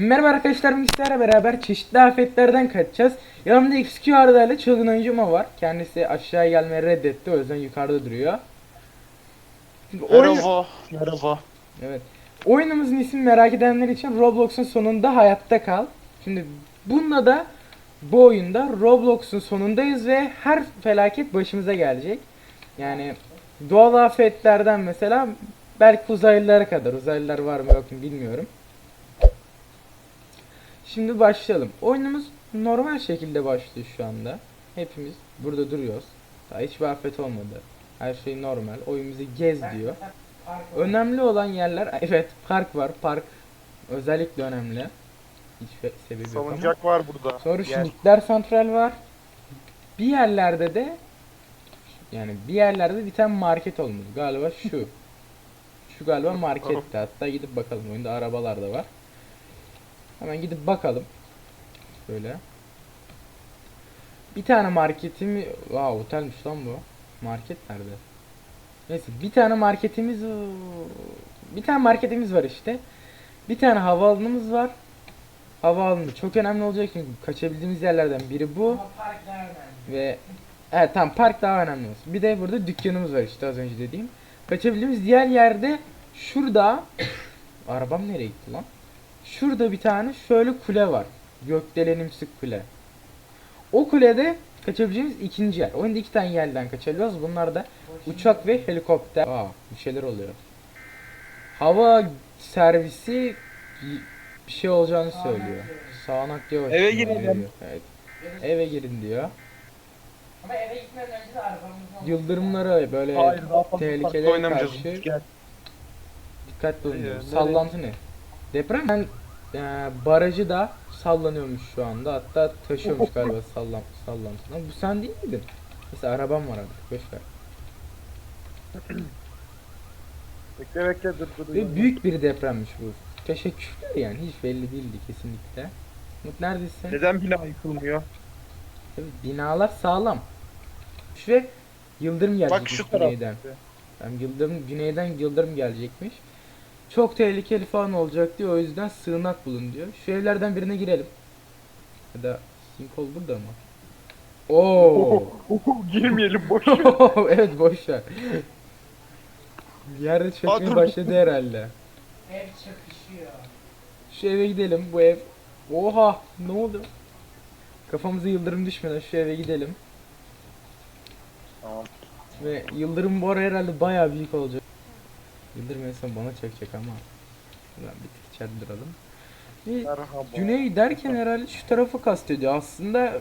Merhaba arkadaşlar Mixler'le beraber çeşitli afetlerden kaçacağız. Yanımda XQ ile çılgın oyuncuma var. Kendisi aşağı gelmeyi reddetti o yüzden yukarıda duruyor. Oyun- Merhaba. Merhaba. Evet. Oyunumuzun ismi merak edenler için Roblox'un sonunda hayatta kal. Şimdi bununla da bu oyunda Roblox'un sonundayız ve her felaket başımıza gelecek. Yani doğal afetlerden mesela belki uzaylılara kadar. Uzaylılar var mı yok mu bilmiyorum. Şimdi başlayalım. Oyunumuz normal şekilde başlıyor şu anda. Hepimiz burada duruyoruz. Daha hiçbir afet olmadı. Her şey normal. Oyun bizi gez diyor. Önemli olan yerler evet park var. Park özellikle önemli. Hiçbir sebebi yok ama. Salıncak var burada. Sonra şu nükleer santral var. Bir yerlerde de yani bir yerlerde bir tane market olmuş. Galiba şu. Şu galiba markette. Hatta gidip bakalım. Oyunda arabalar da var. Hemen gidip bakalım. Şöyle. Bir tane marketimi... Wow otelmiş lan bu. Market nerede? Neyse bir tane marketimiz... Bir tane marketimiz var işte. Bir tane havaalanımız var. Havaalanı çok önemli olacak çünkü kaçabildiğimiz yerlerden biri bu. Ve evet tamam park daha önemli olsun. Bir de burada dükkanımız var işte az önce dediğim. Kaçabildiğimiz diğer yerde şurada arabam nereye gitti lan? Şurada bir tane şöyle kule var. Gökdelenimsi kule. O kulede kaçabileceğimiz ikinci yer. Oyunda iki tane yerden kaçabiliyoruz. Bunlar da uçak ve helikopter. Aa, bir şeyler oluyor. Hava servisi bir şey olacağını söylüyor. Sağanak diyor. Eve girelim. Evet. Eve girin diyor. Ama eve gitmeden önce de arabamızı Yıldırımlara böyle Hayır tehlikelere karşı- Gel. dikkatli olun. diyor. Sallantı ne? Deprem ben e, barajı da sallanıyormuş şu anda. Hatta taşıyormuş galiba sallan sallantı. Lan bu sen değil miydin? Neyse arabam var artık. Boş ver. Bekle bekle dur dur. Ve büyük bir depremmiş bu. Teşekkürler yani hiç belli değildi kesinlikle. Umut neredesin? Neden bina yıkılmıyor? Tabii binalar sağlam. Ve yıldırım gelecekmiş şu taraf. güneyden. Yani yıldırım güneyden yıldırım gelecekmiş. Çok tehlikeli falan olacak diyor. O yüzden sığınak bulun diyor. Şu evlerden birine girelim. Ya da sinkhole burada mı? Oo. Girmeyelim boş. evet boş ver. Yerde çökmeye başladı herhalde. ev çakışıyor. Şu eve gidelim. Bu ev. Oha ne oldu? Kafamıza yıldırım düşmeden şu eve gidelim. Tamam. Ve yıldırım bu ara herhalde bayağı büyük olacak. En son bana çekecek ama. Şuradan bir tık Merhaba. güney derken herhalde şu tarafı kastediyor. Aslında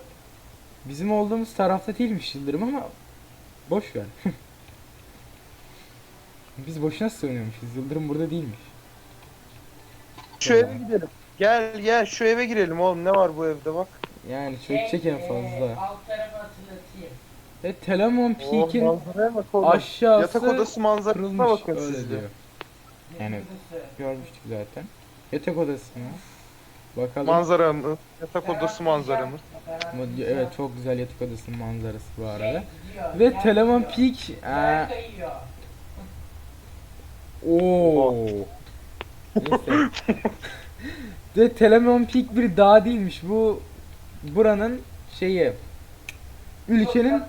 bizim olduğumuz tarafta değilmiş yıldırım ama boş ver. Biz boşuna sığınıyormuşuz. Yıldırım burada değilmiş. Şu eve gidelim. Gel gel şu eve girelim oğlum ne var bu evde bak. Yani çökecek en Ee, fazla. alt tarafı. Ve Telemon Oh, Peak'in aşağısı Yatak odası manzarasına kırılmış bakın öyle siz de. diyor. Yani görmüştük zaten. Yatak odası mı? Bakalım. Manzaramız. Yatak odası manzaramız. Ama Evet çok güzel yatak odasının manzarası bu arada. Ve Telemon Peak kayıyor. ooo. Neyse. Ve Telemon Peak bir dağ değilmiş. Bu buranın şeyi ülkenin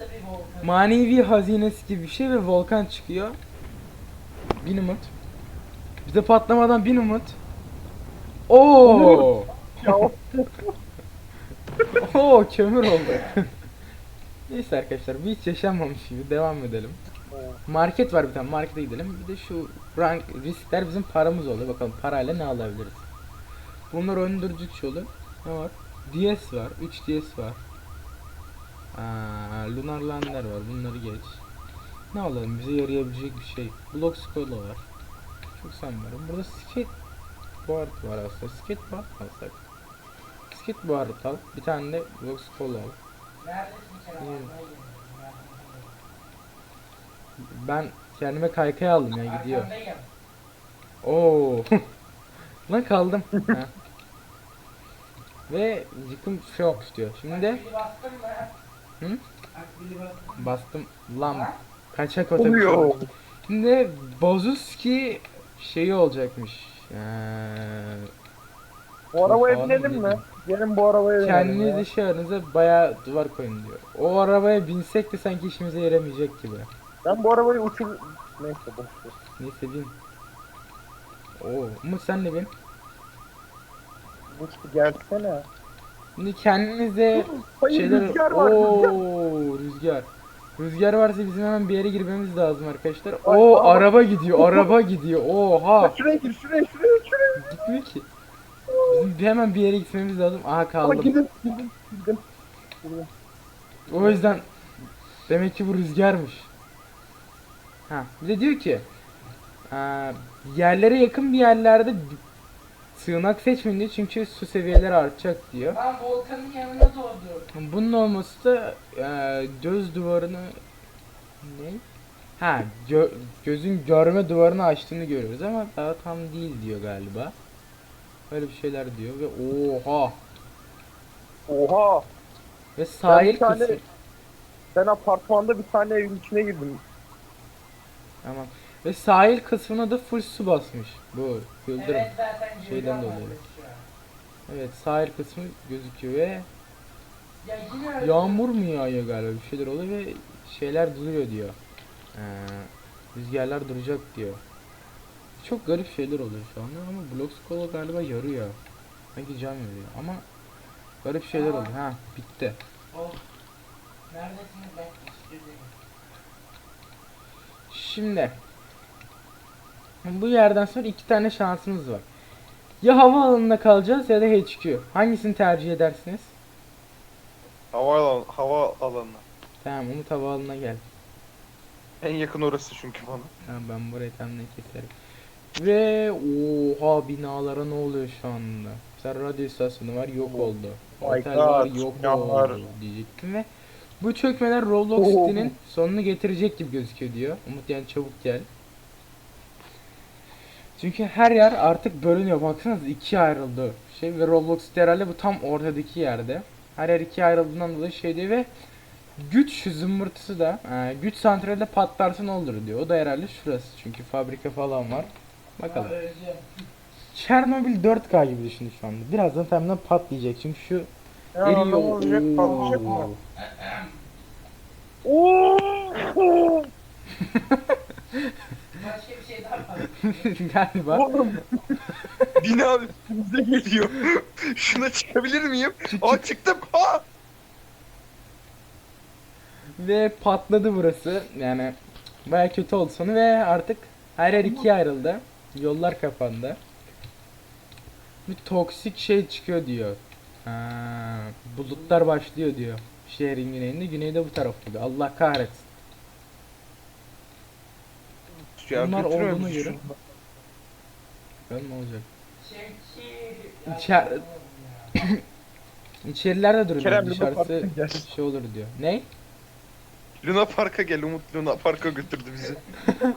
manevi hazinesi gibi bir şey ve volkan çıkıyor. Bin umut. Bize patlamadan bin umut. Oo. Oo kömür oldu. Neyse arkadaşlar bu hiç yaşanmamış gibi devam edelim. Market var bir tane markete gidelim. Bir de şu rank riskler bizim paramız oluyor. Bakalım parayla ne alabiliriz. Bunlar öndürücü yolu. Ne var? DS var. 3 DS var. Aa, Lunar Lander var. Bunları geç. Ne alalım? Bize yarayabilecek bir şey. Block Scola var. Çok sanmıyorum. Burada skateboard var aslında. Skateboard alsak? Skateboard al. Bir tane de Block Scola al. Ben kendime kaykay aldım ya gidiyor. Oo. Lan kaldım. Ve yıkım şok istiyor. Şimdi de? Hı? Bastım lan kaçak otobüs. Şimdi Bozuski şeyi olacakmış. Ee, Bu arabaya binelim mi? Gelin bu arabaya binelim Kendiniz ya. iş aranıza bayağı duvar koyun diyor. O arabaya binsek de sanki işimize yaramayacak gibi. Ben bu arabayı uçur... Neyse boş ver. Neyse bin. Oo, Umut sen de bin. Uçtu gelsene. Şimdi kendinize Hayır şeyler... rüzgar var. Oo, rüzgar. rüzgar. Varsa bizim hemen bir yere girmemiz lazım arkadaşlar. Ay, Oo araba- araba gidiyor, araba gidiyor. Oha. Şuraya gir şuraya şuraya şuraya. Gitmiyor ki. Bizim bir hemen bir yere gitmemiz lazım. Aha Ama kaldım. gidin gidin gidin. Gidin. O yüzden demek ki bu rüzgarmış. Ha, bir de diyor ki eee, yerlere yakın bir yerlerde sığınak seçmeyin diyor çünkü su seviyeleri artacak diyor. Ben volkanın yanına doğdum. Bunun olması da eee, göz duvarını ne? Ha, gö- gözün görme duvarını açtığını görüyoruz ama daha tam değil diyor galiba. Öyle bir şeyler diyor ve oha Oha. ve sahil bir tane- kısmı. Ben apartmanda bir tane evin içine girdim. Tamam. Ve sahil kısmına da full su basmış. Bu yıldırım. Evet Şeyden dolayı. Evet sahil kısmı gözüküyor ve Ya yağmur mu yağıyor galiba bir şeyler oluyor ve şeyler duruyor diyor. Ee, rüzgarlar duracak diyor. Çok garip şeyler oluyor şu anda ama Blox Cola galiba yarıyor. Sanki cam yarıyor ama garip şeyler oluyor. Ha bitti. Oh. Neredesiniz ben. Şimdi bu yerden sonra iki tane şansımız var. Ya havaalanında kalacağız ya da HQ. Hangisini tercih edersiniz? Hava alanı, hava alanına. Tamam Umut havaalanına gel. En yakın orası çünkü bana. Tamam ben burayı tamamen keserim. Ve oha binalara ne oluyor şu anda? Mesela radyo istasyonu var yok oldu. My Otel var yok binalar. oldu diyecektim ve bu çökmeler Roblox Oo. City'nin sonunu getirecek gibi gözüküyor diyor. Umut yani çabuk gel. Çünkü her yer artık bölünüyor. Baksanıza ikiye ayrıldı. Şey ve Roblox herhalde bu tam ortadaki yerde. Her yer ikiye ayrıldığından dolayı şey diyor ve güç zımbırtısı da e, güç santralde patlarsa ne olur diyor. O da herhalde şurası. Çünkü fabrika falan var. Bakalım. Çernobil 4K gibi düşünün şu anda. Birazdan tamamen patlayacak. Çünkü şu Ya eriyor. olacak patlayacak mı? Başka bir şey daha var. Galiba. Oğlum. Bina üstümüze geliyor. Şuna çıkabilir miyim? Aa çıktım. Ha! Ve patladı burası. Yani baya kötü oldu sonu ve artık her yer ikiye ayrıldı. Yollar kapandı. Bir toksik şey çıkıyor diyor. Ha, bulutlar başlıyor diyor. Şehrin güneyinde. Güneyde bu taraf gibi. Allah kahretsin. Ya Bunlar götürüyor olduğuna bizi göre. Bakalım ne olacak. İçer- İçerilerde durun. Kerem Luna Dışarısı Park'a gel. şey olur diyor. Ne? Luna Park'a gel Umut Luna Park'a götürdü bizi.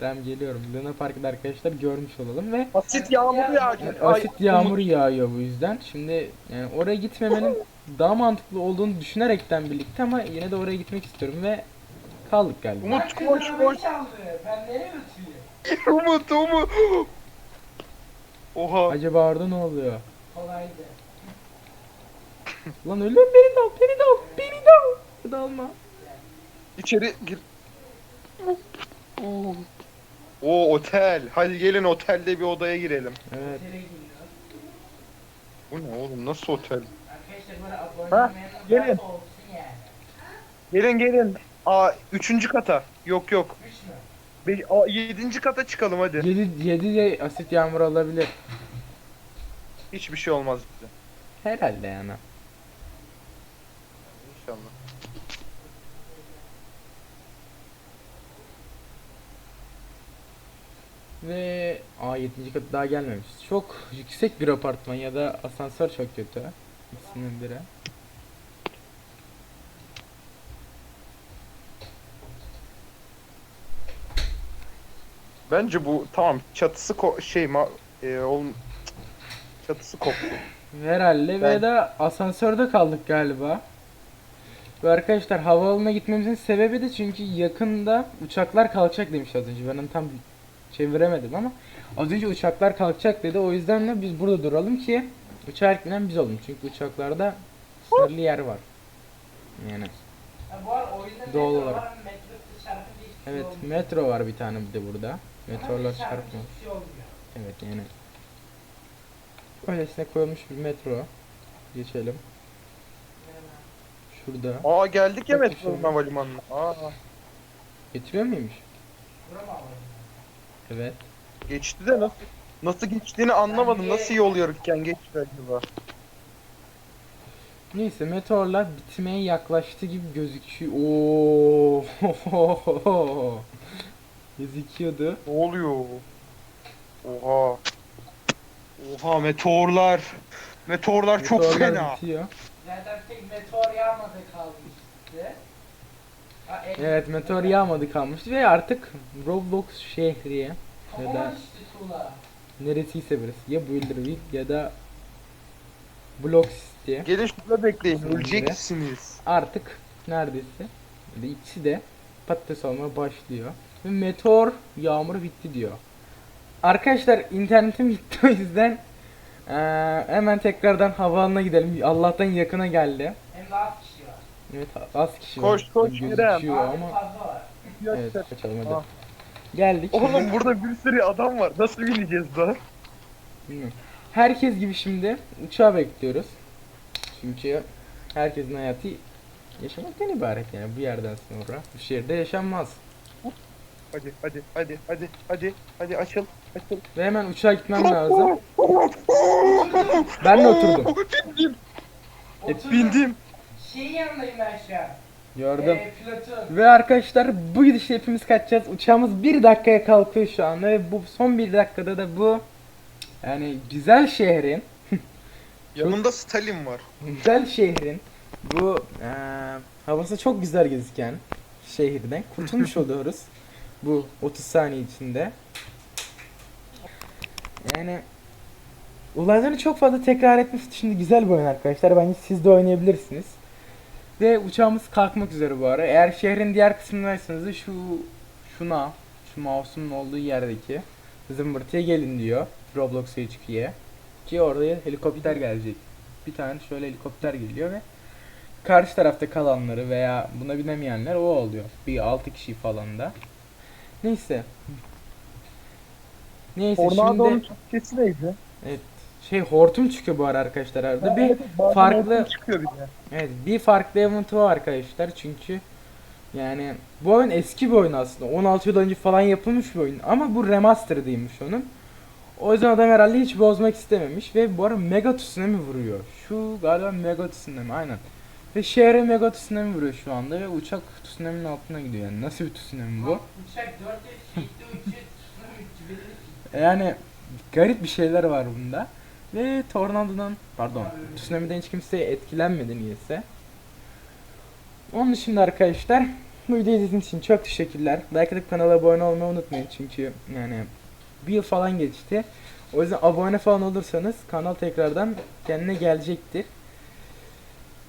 Tamam geliyorum. Luna Park'ta arkadaşlar görmüş olalım ve Asit yağmuru yağacak. Ay, asit yağmur yağıyor bu yüzden. Şimdi yani oraya gitmemenin daha mantıklı olduğunu düşünerekten birlikte ama yine de oraya gitmek istiyorum ve kaldık galiba. Umut koş koş. nereye götürüyorum? Umut Umut. Oha. Acaba orada ne oluyor? Kolaydı. Lan ölüyorum beni de al, beni de al, beni de al. Beni de alma. İçeri gir. O otel. Hadi gelin otelde bir odaya girelim. Evet. Bu ne oğlum nasıl otel? Arkadaşlar böyle abone Ha, olmayan gelin. varsa olsun yani. Gelin gelin. Aa üçüncü kata. Yok yok. Beş, aa, yedinci kata çıkalım hadi. 7 7 de asit yağmur alabilir. Hiçbir şey olmaz bize. Herhalde yani. İnşallah. Ve a 7. kat daha gelmemiş. Çok yüksek bir apartman ya da asansör çok kötü. İkisinden biri. Bence bu tamam çatısı ko- şey ma e, oğlum çatısı koptu. Herhalde Ben- ve de asansörde kaldık galiba. Ve arkadaşlar havaalanına gitmemizin sebebi de çünkü yakında uçaklar kalkacak demiş az önce. Ben onu tam çeviremedim ama az önce uçaklar kalkacak dedi. O yüzden de biz burada duralım ki uçağa ilk binen biz olalım. Çünkü uçaklarda sınırlı yer var. Yani Ha, bu arada oyunda Doğal metro olarak. var, metro şey evet olmuyor. metro var bir tane bir de burada. Çarpınca çarpmıyor. Evet yani. Öylesine koyulmuş bir metro. Geçelim. Şurada. Aa geldik ya Bak metro şöyle. havalimanına. Aa Getiriyor muymuş? Evet. geçti de nasıl nasıl geçtiğini anlamadım. Nasıl yol yarırken geçti acaba? Neyse meteorlar bitmeye yaklaştı gibi gözüküyor. Oo. Gözüküyordu. Ne oluyor? Oha. Oha meteorlar. Meteorlar çok Meteorlar fena. bitiyor. Zaten tek meteor yağmadı kalmıştı. Ha, Evet meteor yağmadı kalmıştı ve artık Roblox şehri ya Kafama da- düştü tuğla. neresiyse burası ya Builderville ya da Block City Gelin şurada bekleyin. Sonra Öleceksiniz. artık neredeyse da ikisi de patates olmaya başlıyor. Ve meteor yağmuru bitti diyor. Arkadaşlar internetim gitti o yüzden eee, hemen tekrardan havaalanına gidelim. Allah'tan yakına geldi. Hem de az kişi var. Evet az kişi Koş, var. koş, Gözüküyor Kerem. Abi ama fazla var. evet kaçalım hadi. Ah. Geldik. Oğlum burada bir sürü adam var. Nasıl bineceğiz daha? Bilmiyorum. Herkes gibi şimdi uçağı bekliyoruz. Çünkü herkesin hayatı yaşamaktan ibaret yani bu yerden sonra bu şehirde yaşanmaz. Hadi hadi hadi hadi hadi hadi açıl açıl. Ve hemen uçağa gitmem lazım. Ben de oturdum. Bindim. Oturdum. Bindim. Şeyin yanındayım ben şu an. Gördüm. Ee, pilotun. Ve arkadaşlar bu gidişle hepimiz kaçacağız. Uçağımız bir dakikaya kalkıyor şu anda ve bu son bir dakikada da bu yani güzel şehrin Yanımda Stalin var. güzel şehrin bu eee, havası çok güzel gözüken şehirden kurtulmuş oluyoruz. Bu 30 saniye içinde. Yani olayları çok fazla tekrar etmesi şimdi güzel bir oyun arkadaşlar. Bence siz de oynayabilirsiniz. Ve uçağımız kalkmak üzere bu ara. Eğer şehrin diğer kısmındaysanız da şu şuna şu mouse'un olduğu yerdeki zımbırtıya gelin diyor. Roblox HQ'ye. Ki oraya helikopter gelecek. Bir tane şöyle helikopter geliyor ve karşı tarafta kalanları veya buna binemeyenler o oluyor. Bir 6 kişi falan da. Neyse. Neyse Tornado'nun şimdi Türkçesi neydi? şey hortum çıkıyor bu ara arkadaşlar arada. Bir Evet, farklı- çıkıyor bir de. Evet bir farklı event var arkadaşlar çünkü yani bu oyun eski bir oyun aslında 16 yıl önce falan yapılmış bir oyun ama bu remaster'ıymış onun. O yüzden adam herhalde hiç bozmak istememiş ve bu ara mega tsunami vuruyor. Şu galiba mega tsunami aynen. Ve şehre mega tsunami vuruyor şu anda ve uçak tsunami'nin altına gidiyor yani nasıl bir tsunami bu? Uçak 400 feet'te uçuyor. Tsunami uçuyor. Yani garip bir şeyler var bunda. Ve tornadodan pardon tsunami'den hiç kimse etkilenmedi niyeyse. Onun dışında arkadaşlar bu videoyu izlediğiniz için çok teşekkürler. Like atıp kanala abone olmayı unutmayın çünkü yani bir yıl falan geçti. O yüzden abone falan olursanız kanal tekrardan kendine gelecektir.